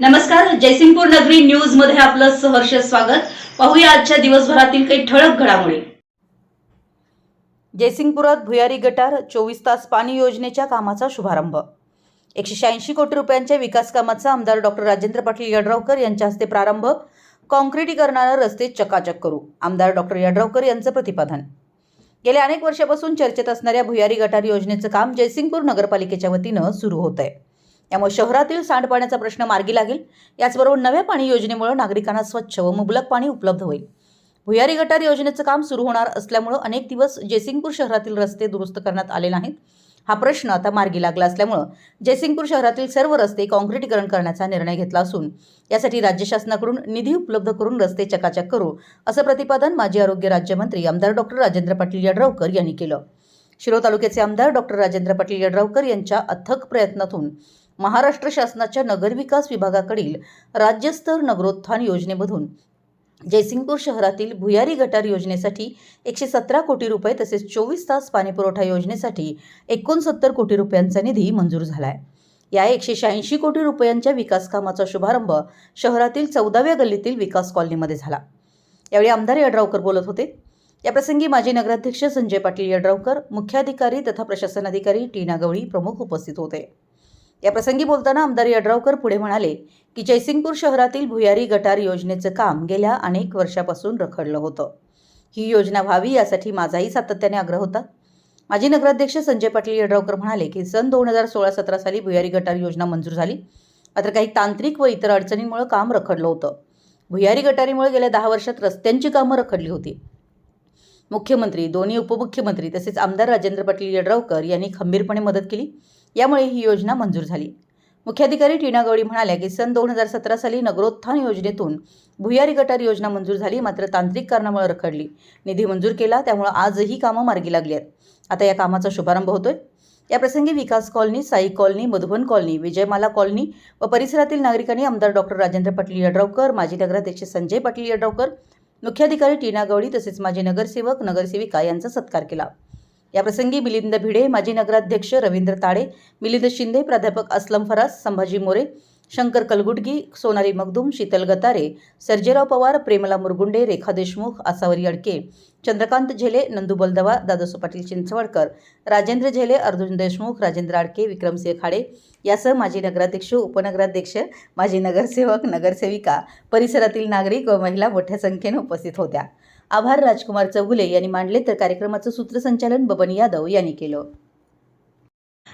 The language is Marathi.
नमस्कार जयसिंगपूर नगरी न्यूजमध्ये आपलं सहर्ष स्वागत. पाहूया आजच्या दिवसभरातील काही ठळक घडामोडी. जयसिंगपुरात भुयारी गटार चोवीस तास पाणी योजनेच्या कामाचा शुभारंभ. एकशे शहाऐंशी कोटी रुपयांच्या विकास कामाचा आमदार डॉक्टर राजेंद्र पाटील यड्रावकर यांच्या हस्ते प्रारंभ. काँक्रिटीकरणानं रस्ते चकाचक करू आमदार डॉक्टर यड्रावकर यांचं प्रतिपादन. गेल्या अनेक वर्षापासून चर्चेत असणाऱ्या भुयारी गटार योजनेचं काम जयसिंगपूर नगरपालिकेच्या वतीनं सुरू होत आहे त्यामुळे शहरातील सांडपाण्याचा प्रश्न मार्गी लागेल. याचबरोबर नव्या पाणी योजनेमुळे नागरिकांना स्वच्छ व मुबलक पाणी उपलब्ध होईल. भुयारी गटार योजनेचं काम सुरू होणार असल्यामुळं अनेक दिवस जयसिंगपूर शहरातील रस्ते दुरुस्त करण्यात आले नाहीत. हा प्रश्न आता मार्गी लागला असल्यामुळं जयसिंगपूर शहरातील सर्व रस्ते काँक्रिटीकरण करण्याचा निर्णय घेतला असून यासाठी राज्य शासनाकडून निधी उपलब्ध करून रस्ते चकाचक करू असं प्रतिपादन माजी आरोग्य राज्यमंत्री आमदार डॉक्टर राजेंद्र पाटील यड्रावकर यांनी केलं. शिरो तालुक्याचे आमदार डॉक्टर राजेंद्र पाटील यड्रावकर यांच्या अथक प्रयत्नातून महाराष्ट्र शासनाच्या नगरविकास विभागाकडील राज्यस्तर नगरोत्थान योजनेमधून जयसिंगपूर शहरातील भुयारी गटार योजनेसाठी एकशे सतरा कोटी रुपये तसेच चोवीस तास पाणीपुरवठा योजनेसाठी एकोणसत्तर कोटी रुपयांचा निधी मंजूर झाला आहे या एकशे शहाऐंशी कोटी रुपयांच्या विकास कामाचा शुभारंभ शहरातील चौदाव्या गल्लीतील विकास कॉलनीमध्ये झाला. यावेळी आमदार यड्रावकर बोलत होते. याप्रसंगी माजी नगराध्यक्ष संजय पाटील यड्रावकर मुख्याधिकारी तथा प्रशासन अधिकारी टीना गवळी प्रमुख उपस्थित होते. या प्रसंगी बोलताना आमदार यड्रावकर पुढे म्हणाले की जयसिंगपूर शहरातील भुयारी गटार योजनेचं काम गेल्या अनेक वर्षापासून रखडलं होतं. ही योजना व्हावी यासाठी माझाही सातत्याने आग्रह होता. माजी नगराध्यक्ष संजय पाटील यड्रावकर म्हणाले की सन दोन हजार सोळा सतरा साली भुयारी गटार योजना मंजूर झाली. मात्र काही तांत्रिक व इतर अडचणींमुळे काम रखडलं होतं. भुयारी गटारीमुळे गेल्या दहा वर्षात रस्त्यांची कामं रखडली होती. मुख्यमंत्री दोन्ही उपमुख्यमंत्री तसेच आमदार राजेंद्र पाटील यड्रावकर यांनी खंबीरपणे मदत केली. यामुळे ही योजना मंजूर झाली. मुख्याधिकारी टीना गवळी म्हणाल्या की सन दोन हजार सतरा साली नगरोत्थान योजनेतून भुयारी गटार योजना मंजूर झाली मात्र तांत्रिक कारणामुळे रखडली. निधी मंजूर केला त्यामुळे आजही कामं मार्गी लागली आहेत. आता या कामाचा शुभारंभ होतोय. याप्रसंगी Vikas colony Sai colony Madhuban colony Vijaymala colony व परिसरातील नागरिकांनी आमदार डॉक्टर राजेंद्र पाटील यड्रावकर माजी नगराध्यक्ष संजय पाटील यड्रावकर मुख्याधिकारी टीना गवळी तसेच माजी नगरसेवक नगरसेविका यांचा सत्कार केला. याप्रसंगी मिलिंद भिडे माजी नगराध्यक्ष रवींद्र ताडे मिलिंद शिंदे प्राध्यापक असलम फरास संभाजी मोरे शंकर कलगुडगी सोनाली मगदूम शीतल गतारे सर्जेराव पवार प्रेमला मुरगुंडे रेखा देशमुख आसावरी अडके चंद्रकांत झेले नंदू बलदवा दादासू पाटील चिंचवडकर राजेंद्र झेले अर्जुन देशमुख राजेंद्र आडके विक्रमसिंह खाडे यासह माजी नगराध्यक्ष उपनगराध्यक्ष माजी नगरसेवक नगरसेविका परिसरातील नागरिक व महिला मोठ्या संख्येने उपस्थित होत्या. आभार राजकुमार चौगुले यांनी मांडले तर कार्यक्रमाचं सूत्रसंचालन बबन यादव यांनी केलं.